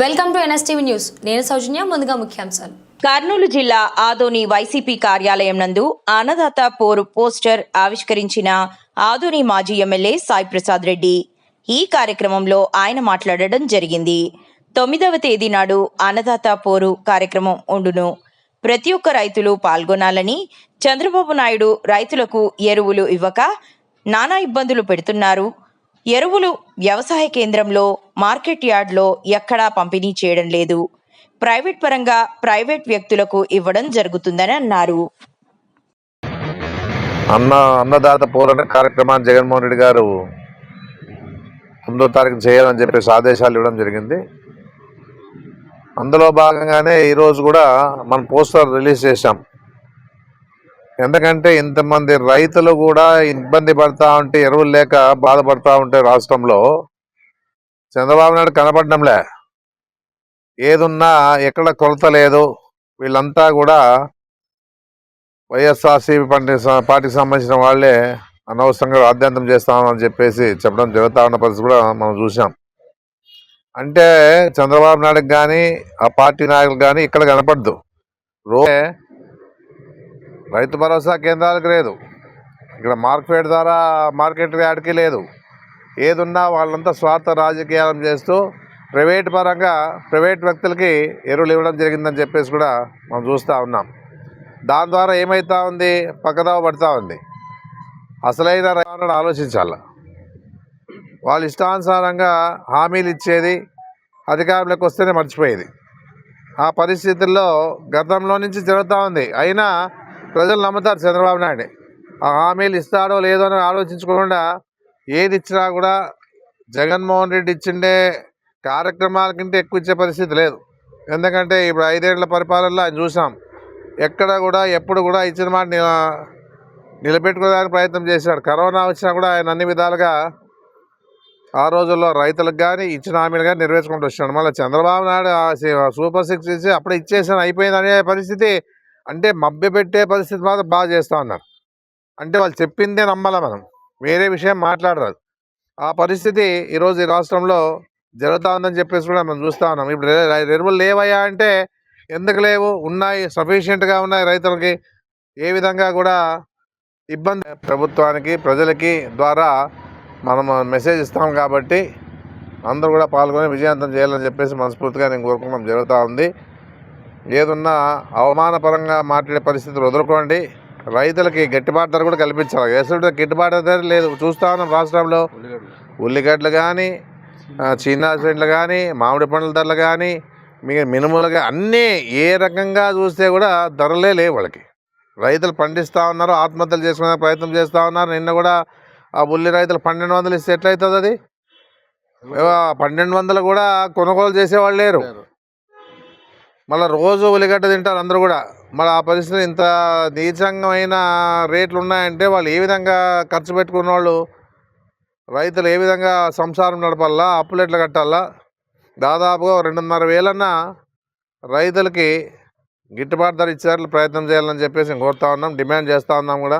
Welcome to NSTV news. నేను సౌజన్య ముందుగా ముఖ్యాంశాలు. కర్నూలు జిల్లా ఆదోని వైసీపీ కార్యాలయం నందు అన్నదాత పోరు పోస్టర్ ఆవిష్కరించిన ఆదోని మాజీ ఎమ్మెల్యే సాయి ప్రసాద్ రెడ్డి. ఈ కార్యక్రమంలో ఆయన మాట్లాడడం జరిగింది. తొమ్మిదవ తేదీ నాడు అన్నదాత పోరు కార్యక్రమం ఉండును. ప్రతి ఒక్క రైతులు పాల్గొనాలని చంద్రబాబు నాయుడు రైతులకు ఎరువులు ఇవ్వక నానా ఇబ్బందులు పెడుతున్నారు. ఎరువులు వ్యవసాయ కేంద్రంలో మార్కెట్ యార్డ్లో ఎక్కడా పంపిణీ చేయడం లేదు. ప్రైవేట్ పరంగా ప్రైవేట్ వ్యక్తులకు ఇవ్వడం జరుగుతుందని అన్నారు. అన్న అన్నదాత పోరాట కార్యక్రమాన్ని జగన్మోహన్ రెడ్డి గారు తొమ్మిదో తారీఖు చేయాలని చెప్పేసి ఆదేశాలు ఇవ్వడం జరిగింది. అందులో భాగంగానే ఈరోజు కూడా మనం పోస్టర్ రిలీజ్ చేశాం. ఎందుకంటే ఇంతమంది రైతులు కూడా ఇబ్బంది పడతా ఉంటే ఎరువులు లేక బాధపడతా ఉంటే రాష్ట్రంలో చంద్రబాబు నాయుడు కనపడడంలే. ఏదున్నా ఎక్కడ కొరత లేదు. వీళ్ళంతా కూడా వైఎస్ఆర్సీపీ పండి పార్టీకి సంబంధించిన వాళ్ళే అనవసరంగా రాద్ధాంతం చేస్తామని చెప్పేసి చెప్పడం జరుగుతా ఉన్న పరిస్థితి కూడా మనం చూసాం అంటే చంద్రబాబు నాయుడుకి కానీ ఆ పార్టీ నాయకులు కానీ ఇక్కడ కనపడదు. రో రైతు భరోసా కేంద్రాలకు లేదు. ఇక్కడ మార్కెట్ ద్వారా మార్కెట్ యార్డ్కి లేదు. ఏదున్నా వాళ్ళంతా స్వార్థ రాజకీయాలు చేస్తూ ప్రైవేట్ పరంగా ప్రైవేట్ వ్యక్తులకి ఎరువులు ఇవ్వడం జరిగిందని చెప్పేసి కూడా మనం చూస్తూ ఉన్నాం. దాని ద్వారా ఏమవుతా ఉంది? పక్కదావ పడుతూ ఉంది. అసలైన రైతులను ఆలోచించాల? వాళ్ళ ఇష్టానుసారంగా హామీలు ఇచ్చేది అధికారంలోకి వస్తేనే మర్చిపోయేది. ఆ పరిస్థితుల్లో గతంలో నుంచి జరుగుతూ ఉంది. అయినా ప్రజలు నమ్ముతారు చంద్రబాబు నాయుడు. ఆ హామీలు ఇస్తాడో లేదో అని ఆలోచించకుండా ఏది ఇచ్చినా కూడా జగన్మోహన్ రెడ్డి ఇచ్చిండే కార్యక్రమాల కంటే ఎక్కువ ఇచ్చే పరిస్థితి లేదు. ఎందుకంటే ఇప్పుడు ఐదేళ్ళ పరిపాలనలో ఆయన చూసాం. ఎక్కడ కూడా ఎప్పుడు కూడా ఇచ్చిన మాట నిలబెట్టుకోవడానికి ప్రయత్నం చేశాడు. కరోనా వచ్చినా కూడా ఆయన అన్ని విధాలుగా ఆ రోజుల్లో రైతులకు కానీ ఇచ్చిన హామీలు కానీ నెరవేర్చుకుంటూ వచ్చాడు. మళ్ళీ చంద్రబాబు నాయుడు సూపర్ సిక్స్ ఇచ్చి అప్పుడే ఇచ్చేసాను అయిపోయింది అనే పరిస్థితి అంటే మభ్యపెట్టే పరిస్థితి మాత్రం బాగా చేస్తూ ఉన్నారు. అంటే వాళ్ళు చెప్పిందే నమ్మాలా మనం. వేరే విషయం మాట్లాడరాదు. ఆ పరిస్థితి ఈరోజు ఈ రాష్ట్రంలో జరుగుతూ ఉందని చెప్పేసి కూడా మనం చూస్తూ ఉన్నాం. ఇప్పుడు ఎరువులు లేవయ్యా అంటే ఎందుకు లేవు? ఉన్నాయి సఫిషియెంట్గా ఉన్నాయి రైతులకి. ఏ విధంగా కూడా ఇబ్బంది ప్రభుత్వానికి ప్రజలకి ద్వారా మనం మెసేజ్ ఇస్తాం కాబట్టి అందరూ కూడా పాల్గొని విజయవంతం చేయాలని చెప్పేసి మనస్ఫూర్తిగా నేను కోరుకోవడం జరుగుతూ ఉంది. ఏదున్నా అవమానపరంగా మాట్లాడే పరిస్థితులు వదులుకోండి. రైతులకి గిట్టుబాటు ధర కూడా కల్పించాలి. ఎసుడు గిట్టుబాటు ధర లేదు. చూస్తా ఉన్నాం రాష్ట్రంలో. ఉల్లిగడ్డలు కానీ చిన్న చెట్లు కానీ మామిడి పండ్ల ధరలు కానీ మీ మినుములుగా అన్నీ ఏ రకంగా చూస్తే కూడా ధరలే లేవు వాళ్ళకి. రైతులు పండిస్తూ ఉన్నారు ఆత్మహత్యలు చేసుకునే ప్రయత్నం చేస్తూ ఉన్నారు. నిన్న కూడా ఆ ఉల్లి రైతులు పన్నెండు వందలు ఇస్తే ఎట్లయితుంది అది? పన్నెండు వందలు కూడా కొనుగోలు చేసేవాళ్ళు లేరు. మళ్ళీ రోజు ఉల్లిగడ్డ తింటారు అందరూ కూడా. మళ్ళీ ఆ పరిస్థితి ఇంత నీచంగమైన రేట్లు ఉన్నాయంటే వాళ్ళు ఏ విధంగా ఖర్చు పెట్టుకున్న వాళ్ళు రైతులు ఏ విధంగా సంసారం నడపాలా? అప్పులు ఎట్లా కట్టాలా? దాదాపుగా రెండున్నర వేలన్న రైతులకి గిట్టుబాటు ధర ఇచ్చేట్లు ప్రయత్నం చేయాలని చెప్పేసి కోరుతా ఉన్నాం డిమాండ్ చేస్తూ ఉన్నాం కూడా.